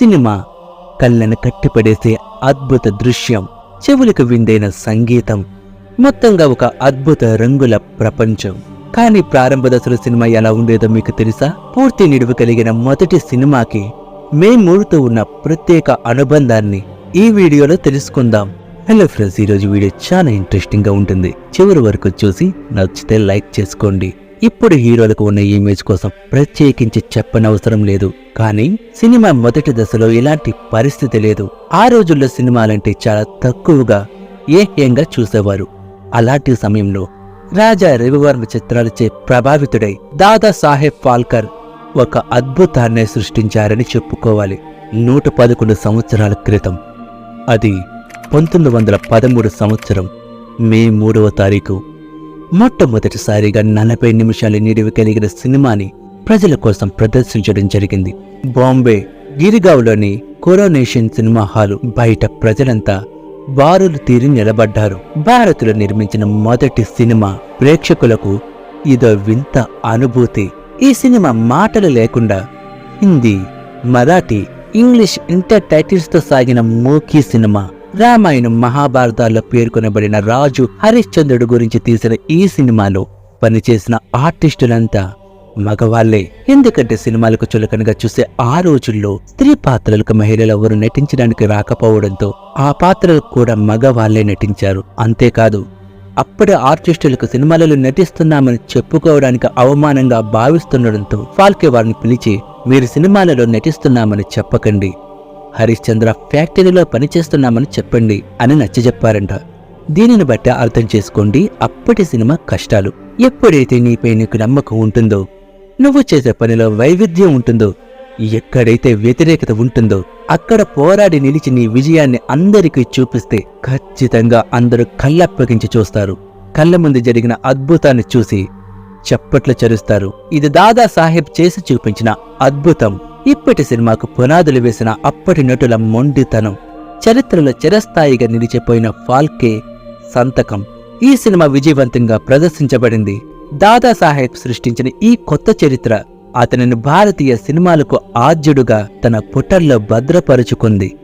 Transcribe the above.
Cinema కళ్ళను కట్టిపడేసే అద్భుత దృశ్యం చెవులకు విందైన సంగీతం మొత్తంగా ఒక అద్భుత రంగుల ప్రపంచం. కానీ ప్రారంభ దశలో సినిమా ఎలా ఉండేదో మీకు తెలుసా? పూర్తి నిడువు కలిగిన మొదటి సినిమాకి మే మూడుతో ఉన్న ప్రత్యేక అనుబంధాన్ని ఈ వీడియోలో తెలుసుకుందాం. హలో ఫ్రెండ్స్ ఈరోజు వీడియో చాలా ఇంట్రెస్టింగ్గా ఉంటుంది. చివరి వరకు చూసి నచ్చితే లైక్ చేసుకోండి. ఇప్పుడు హీరోలకు ఉన్న ఇమేజ్ కోసం ప్రత్యేకించి చెప్పనవసరం లేదు. కానీ సినిమా మొదటి దశలో ఇలాంటి పరిస్థితి లేదు. ఆ రోజుల్లో సినిమాలంటే చాలా తక్కువగా ఏహ్యంగా చూసేవారు. అలాంటి సమయంలో రాజా రవివర్మ చిత్రాలచే ప్రభావితుడై దాదా సాహెబ్ ఫాల్కర్ ఒక అద్భుతాన్ని సృష్టించారని చెప్పుకోవాలి. నూట పదకొండు సంవత్సరాల క్రితం. అది పంతొమ్మిది వందల పదమూడు సంవత్సరం మే మూడవ తారీఖు. మొట్టమొదటిసారిగా నలభై నిమిషాల నిడివి కలిగిన సినిమాని ప్రజల కోసం ప్రదర్శించడం జరిగింది. బాంబే గిరిగావ్లోని కొరోనేషన్ సినిమా హాలు బయట ప్రజలంతా బారులు తీరి నిలబడ్డారు. భారత్లో నిర్మించిన మొదటి సినిమా ప్రేక్షకులకు ఇదో వింత అనుభూతి. ఈ సినిమా మాటలు లేకుండా హిందీ మరాఠీ ఇంగ్లీష్ ఇంటర్ టైటిల్స్తో సాగిన మూకీ సినిమా. రామాయణం మహాభారతాల్లో పేర్కొనబడిన రాజు హరిశ్చంద్రుడు గురించి తీసిన ఈ సినిమాలో పనిచేసిన ఆర్టిస్టులంతా మగవాళ్ళే ఎందుకంటే సినిమాలకు చులకనగా చూసే ఆ రోజుల్లో స్త్రీ పాత్రలకు మహిళలు ఎవరు నటించడానికి రాకపోవడంతో ఆ పాత్రలకు కూడా మగవాళ్ళే నటించారు. అంతేకాదు అప్పుడే ఆర్టిస్టులకు సినిమాలలో నటిస్తున్నామని చెప్పుకోవడానికి అవమానంగా భావిస్తుండడంతో ఫాల్కే వారిని పిలిచి మీరు సినిమాలలో నటిస్తున్నామని చెప్పకండి. హరిశ్చంద్ర ఫ్యాక్టరీలో పనిచేస్తున్నామని చెప్పండి అని నచ్చజెప్పారంట. దీనిని బట్టి అర్థం చేసుకోండి అప్పటి సినిమా కష్టాలు. ఎప్పుడైతే నీపై నీకు నమ్మకం ఉంటుందో నువ్వు చేసే పనిలో వైవిధ్యం ఉంటుందో ఎక్కడైతే వ్యతిరేకత ఉంటుందో అక్కడ పోరాడి నిలిచి నీ విజయాన్ని అందరికీ చూపిస్తే ఖచ్చితంగా అందరూ కళ్ళప్పగించి చూస్తారు. కళ్ళ ముందు జరిగిన అద్భుతాన్ని చూసి చప్పట్లు చరుస్తారు. ఇది దాదా సాహెబ్ చేసి చూపించిన అద్భుతం. ఇప్పటి సినిమాకు పునాదులు వేసిన అప్పటి నటుల మొండితనం చరిత్రలో చిరస్థాయిగా నిలిచిపోయిన ఫాల్కే సంతకం ఈ సినిమా విజయవంతంగా ప్రదర్శించబడింది. దాదాసాహెబ్ సృష్టించిన ఈ కొత్త చరిత్ర అతనిని భారతీయ సినిమాలకు ఆద్యుడుగా తన పుటల్లో భద్రపరుచుకుంది.